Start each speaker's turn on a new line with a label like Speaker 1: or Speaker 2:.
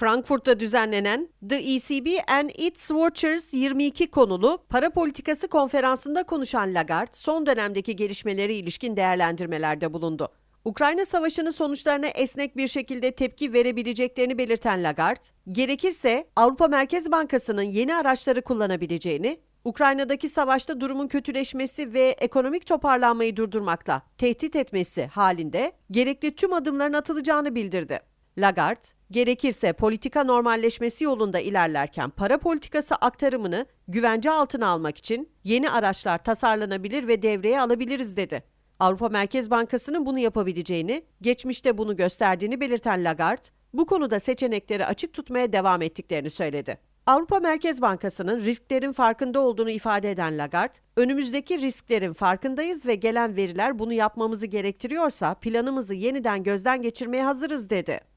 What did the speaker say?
Speaker 1: Frankfurt'ta düzenlenen The ECB and its Watchers 22 konulu para politikası konferansında konuşan Lagarde, son dönemdeki gelişmeleri ilişkin değerlendirmelerde bulundu. Ukrayna Savaşı'nın sonuçlarına esnek bir şekilde tepki verebileceklerini belirten Lagarde, gerekirse Avrupa Merkez Bankası'nın yeni araçları kullanabileceğini, Ukrayna'daki savaşta durumun kötüleşmesi ve ekonomik toparlanmayı durdurmakla tehdit etmesi halinde gerekli tüm adımların atılacağını bildirdi. Lagarde, gerekirse politika normalleşmesi yolunda ilerlerken para politikası aktarımını güvence altına almak için yeni araçlar tasarlanabilir ve devreye alabiliriz dedi. Avrupa Merkez Bankası'nın bunu yapabileceğini, geçmişte bunu gösterdiğini belirten Lagarde, bu konuda seçenekleri açık tutmaya devam ettiklerini söyledi. Avrupa Merkez Bankası'nın risklerin farkında olduğunu ifade eden Lagarde, önümüzdeki risklerin farkındayız ve gelen veriler bunu yapmamızı gerektiriyorsa planımızı yeniden gözden geçirmeye hazırız dedi.